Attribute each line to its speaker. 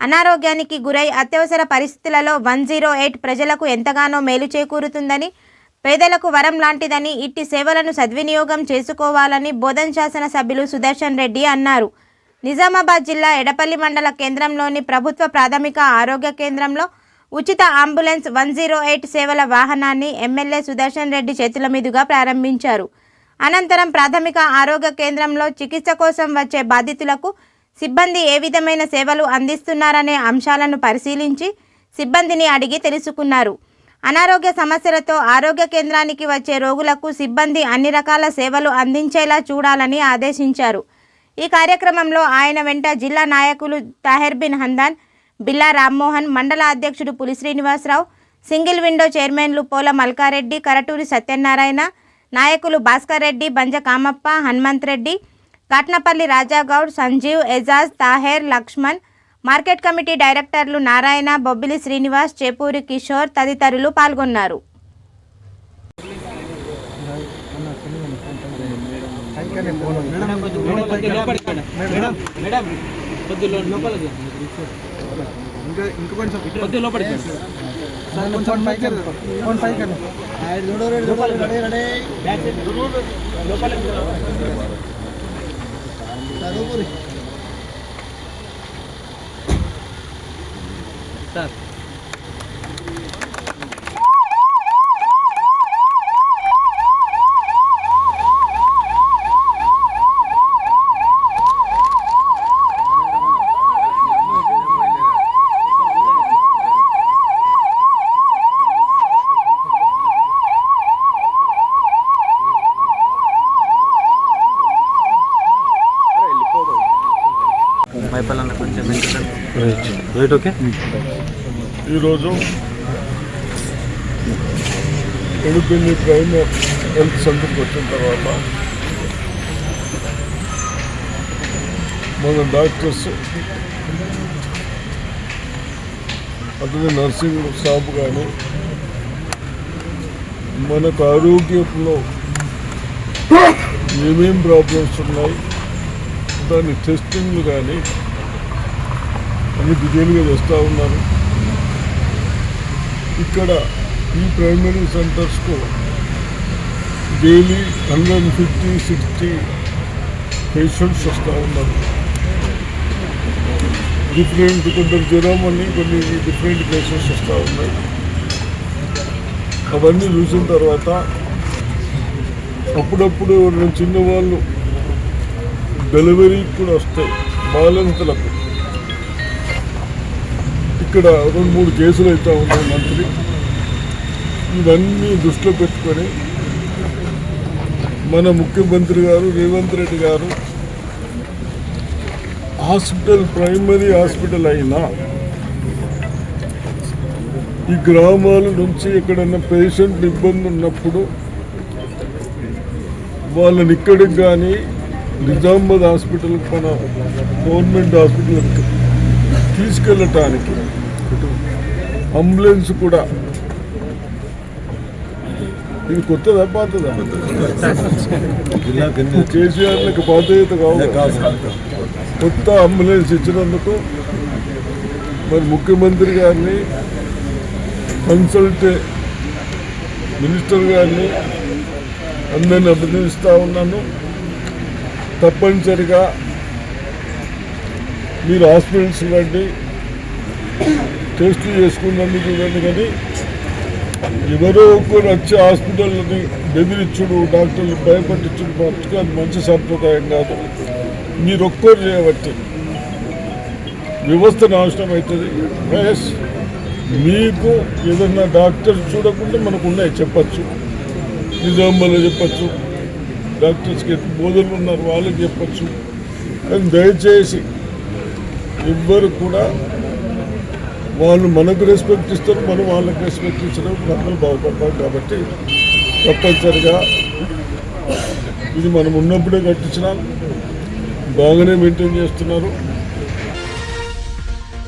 Speaker 1: అనారోగ్యానికి గురై అత్యవసర పరిస్థితులలో వన్ జీరో ఎయిట్ ప్రజలకు ఎంతగానో మేలు చేకూరుతుందని పేదలకు వరం లాంటిదని ఇట్టి సేవలను సద్వినియోగం చేసుకోవాలని బోధన్ శాసన సభ్యులు సుదర్శన్ రెడ్డి అన్నారు. నిజామాబాద్ జిల్లా ఎడపల్లి మండల కేంద్రంలోని ప్రభుత్వ ప్రాథమిక ఆరోగ్య కేంద్రంలో ఉచిత అంబులెన్స్ వన్ జీరో ఎయిట్ సేవల వాహనాన్ని ఎమ్మెల్యే సుదర్శన్ రెడ్డి చేతుల మీదుగా ప్రారంభించారు. అనంతరం ప్రాథమిక ఆరోగ్య కేంద్రంలో చికిత్స కోసం వచ్చే బాధితులకు సిబ్బంది ఏ విధమైన సేవలు అందిస్తున్నారనే అంశాలను పరిశీలించి సిబ్బందిని అడిగి తెలుసుకున్నారు. అనారోగ్య సమస్యలతో ఆరోగ్య కేంద్రానికి వచ్చే రోగులకు సిబ్బంది అన్ని రకాల సేవలు అందించేలా చూడాలని ఆదేశించారు. ఈ కార్యక్రమంలో ఆయన వెంట జిల్లా నాయకులు తాహెర్ బిన్ హందాన్ బిల్లా రామ్మోహన్ మండల అధ్యక్షుడు పులి శ్రీనివాసరావు సింగిల్ విండో చైర్మన్లు పోల మల్కారెడ్డి కరటూరి సత్యనారాయణ నాయకులు భాస్కర్ రెడ్డి బంజ కామప్ప హనుమంత్ రెడ్డి కాట్నపల్లి రాజాగౌడ్ సంజీవ్ ఎజాజ్ తాహేర్ లక్ష్మణ్ మార్కెట్ కమిటీ డైరెక్టర్లు నారాయణ బొబ్బిలి శ్రీనివాస్ చేపూరి కిషోర్ తదితరులు పాల్గొన్నారు.
Speaker 2: Madam Stop. మైపల్లన్న కొంచెం రైట్ ఓకే
Speaker 3: ఈరోజు ఎడుపల్లి ప్రైమర్ హెల్త్ సెంటర్కి వచ్చిన తర్వాత మన డాక్టర్స్ అతని నర్సింగ్ స్టాఫ్ కానీ మనకు ఆరోగ్యంలో ఏమేం ప్రాబ్లమ్స్ ఉన్నాయి దాని టెస్టింగ్లు కానీ అన్ని డీటెయిల్గా వస్తూ ఉన్నారు. ఇక్కడ ఈ primary సెంటర్స్కు daily hundred and fifty sixty patients వస్తూ ఉన్నారు. డిఫరెంట్ కొందరు జ్వరం అని కొన్ని డిఫరెంట్ కేసెస్ వస్తూ ఉన్నాయి. అవన్నీ చూసిన తర్వాత అప్పుడప్పుడు ఎవరైనా చిన్నవాళ్ళు డెలివరీకి కూడా వస్తాయి బాలింతలకు ఇక్కడ రెండు మూడు కేసులు అయితే ఉన్నాయి మంత్లీ ఇవన్నీ దృష్టిలో పెట్టుకొని మన ముఖ్యమంత్రి గారు రేవంత్ రెడ్డి గారు హాస్పిటల్ ప్రైమరీ హాస్పిటల్ అయినా ఈ గ్రామాల నుంచి ఎక్కడైనా పేషెంట్ ఇబ్బంది ఉన్నప్పుడు వాళ్ళని ఇక్కడికి కానీ నిజామాబాద్ హాస్పిటల్కి మన గవర్నమెంట్ హాస్పిటల్కి తీసుకెళ్ళటానికి అంబులెన్స్ కూడా. ఇది కొత్తదా పాతదా? కేసీఆర్లకు బాధ్యత కావాలి కొత్త అంబులెన్స్ ఇచ్చినందుకు మరి ముఖ్యమంత్రి గారిని కన్సల్ట్ మినిస్టర్ గారిని అందరిని అభినందిస్తూ ఉన్నాను. తప్పనిసరిగా మీరు హాస్పిటల్స్ రండి. టెస్ట్ చేసుకున్నందుకు చూడండి కానీ ఎవరో ఒకరు వచ్చి హాస్పిటల్ని బెదిరించుడు డాక్టర్లు భయపట్టించుడు మట్టుకు అది మంచి సంప్రదాయం కాదు. మీరు ఒక్కరు చేయబట్టి వ్యవస్థ నాశనం అవుతుంది. ప్లస్ మీకు ఏదన్నా డాక్టర్ చూడకుండా మనకు ఉన్నాయి చెప్పచ్చు. నిజామాబాద్లో చెప్పచ్చు. డాక్టర్స్కి బోధనలు ఉన్నారు వాళ్ళకి చెప్పచ్చు. కానీ దయచేసి ఎవ్వరు కూడా వాళ్ళు మనకు రెస్పెక్ట్ ఇస్తారు మనం వాళ్ళకి రెస్పెక్ట్ ఇచ్చినప్పుడు అందరూ బాగుపడతాం కాబట్టి తప్పనిసరిగా ఇది మనం ఉన్నప్పుడే కట్టించినాం బాగానే మెయింటైన్ చేస్తున్నారు.